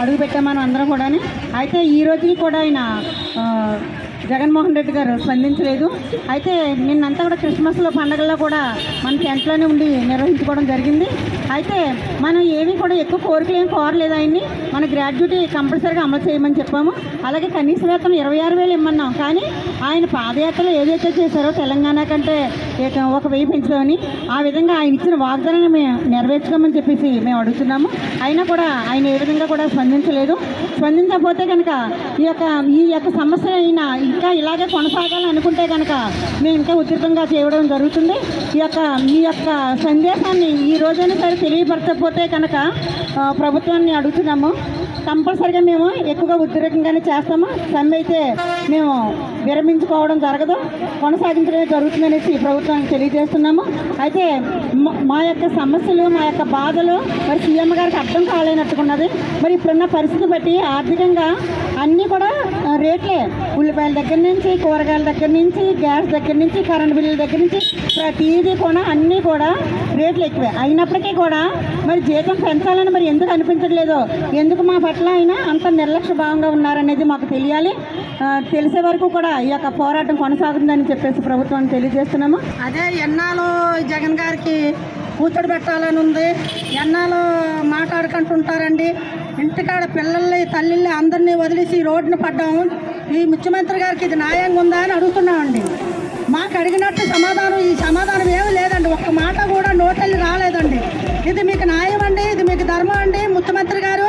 అడుగు పెట్టామని అందరం కూడా అయితే ఈ రోజుకి కూడా ఆయన జగన్మోహన్ రెడ్డి గారు స్పందించలేదు. అయితే నిన్నంతా కూడా క్రిస్మస్లో పండగల్లో కూడా మన టెంట్లోనే ఉండి నిర్వహించుకోవడం జరిగింది. అయితే మనం ఏమీ కూడా ఎక్కువ కోరికలు ఏం కోరలేదు ఆయన్ని. మన గ్రాడ్యుటీ కంపల్సరీగా అమలు చేయమని చెప్పాము. అలాగే కనీస వేతనం ఇరవై ఆరు వేలు ఇమ్మన్నాం. కానీ ఆయన పాదయాత్రలో ఏదైతే చేశారో తెలంగాణ కంటే ఒక వెయ్యి పెంచుదామని ఆ విధంగా ఆయన ఇచ్చిన వాగ్దానాన్ని మేము నెరవేర్చుకోమని చెప్పేసి మేము అడుగుతున్నాము. అయినా కూడా ఆయన ఏ విధంగా కూడా స్పందించలేదు. స్పందించకపోతే కనుక ఈ యొక్క ఈ యొక్క సమస్య అయినా ఇంకా ఇలాగే కొనసాగాలని అనుకుంటే కనుక మేము ఇంకా ఉధృతంగా చేయడం జరుగుతుంది. ఈ యొక్క మీ యొక్క సందేశాన్ని ఈ రోజైనా సరే తెలియపరచకపోతే కనుక ప్రభుత్వాన్ని అడుగుతున్నాము. కంపల్సరిగా మేము ఎక్కువగా ఉద్రేకంగానే చేస్తాము. సమ్మె అయితే మేము విరమించుకోవడం జరగదు. కొనసాగించడమే జరుగుతుందనేసి ప్రభుత్వానికి తెలియజేస్తున్నాము. అయితే మా యొక్క సమస్యలు మా యొక్క బాధలు మరి సీఎం గారికి అర్థం కాలేనట్టుకున్నది. మరి ఇప్పుడున్న పరిస్థితి బట్టి ఆర్థికంగా అన్నీ కూడా రేట్లే. ఉల్లిపాయల దగ్గర నుంచి కూరగాయల దగ్గర నుంచి గ్యాస్ దగ్గర నుంచి కరెంట్ బిల్లుల దగ్గర నుంచి ప్రతిదీ కూడా అన్నీ కూడా రేట్లు ఎక్కువే. అయినప్పటికీ కూడా మరి జీతం పెంచాలని మరి ఎందుకు అనిపించట్లేదో? ఎందుకు మా పట్ల అయినా అంత నిర్లక్ష్య భావంగా ఉన్నారనేది మాకు తెలియాలి. తెలిసే వరకు కూడా ఈ యొక్క పోరాటం కొనసాగుతుందని చెప్పేసి ప్రభుత్వాన్ని తెలియజేస్తున్నాము. అదే ఎన్నాళ్ళు జగన్ గారికి కూర్చోబెట్టాలని పెట్టాలని ఉంది. ఎన్నాళ్ళు మాట్లాడుకుంటుంటారండి. ఇంటికాడ పిల్లల్ని తల్లిని అందరినీ వదిలేసి రోడ్డున పడ్డాము. ఈ ముఖ్యమంత్రి గారికి ఇది న్యాయంగా ఉందా అని అడుగుతున్నామండి. మాకు అడిగినట్టు సమాధానం ఈ సమాధానం ఏమీ లేదండి. ఒక్క మాట కూడా నోటెళ్ళి రాలేదండి. ఇది మీకు న్యాయం అండి ఇది మీకు ధర్మం అండి ముఖ్యమంత్రి గారు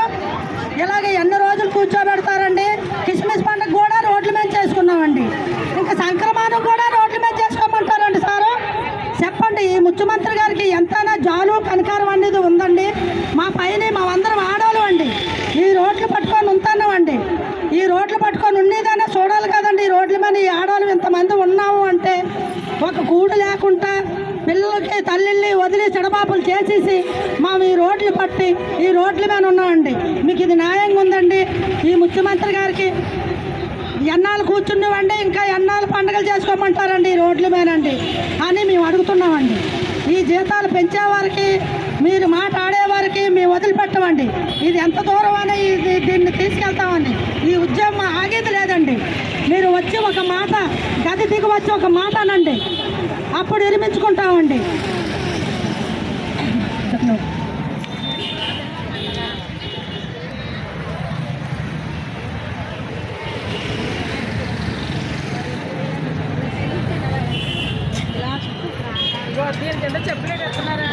ఇలాగే ఎన్ని రోజులు కూర్చోబెడతారండి కిస్మిస్ పండుగ కూడా రోడ్ల మీద చేసుకున్నామండి ఇంకా సంక్రమణం కూడా రోడ్ల మీద చేసుకోమంటారండి సారు చెప్పండి ఈ ముఖ్యమంత్రి గారికి ఎంతైనా జాలు కనకారం అనేది ఉందండి. మా పైన మా అందరం ఆడవాళ్ళు అండి. ఈ రోడ్లు పట్టుకొని ఉంటామండి ఈ రోడ్లు పట్టుకొని ఉండేదైనా చూడాలి కదండి. ఈ రోడ్ల మీద ఈ ఆడవాళ్ళు ఇంతమంది ఉన్నాము అంటే ఒక కూడు లేకుండా పిల్లలకి తల్లిల్ని వదిలి చెడబాపులు చేసేసి మేము ఈ రోడ్లు పట్టి ఈ రోడ్ల మీద ఉన్నామండి. మీకు ఇది న్యాయంగా ఉందండి. ఈ ముఖ్యమంత్రి గారికి ఎన్నాళ్ళు కూర్చున్నామండి? ఇంకా ఎన్నాళ్ళు పండుగలు చేసుకోమంటారండి ఈ రోడ్ల మీదండి అని మేము అడుగుతున్నామండి. ఈ జీతాలు పెంచేవారికి మీరు మాట ఆడేవారికి మేము వదిలిపెట్టమండి. ఇది ఎంత దూరం అని ఇది దీన్ని తీసుకెళ్తామండి. ఈ ఉద్యమం ఆగేది లేదండి. మీరు వచ్చి ఒక మాట గది దిగి వచ్చి ఒక మాట అనండి. అప్పుడు విరమించుకుంటామండి. దీనికంటే చెప్పలేదు ఎత్తున్నారా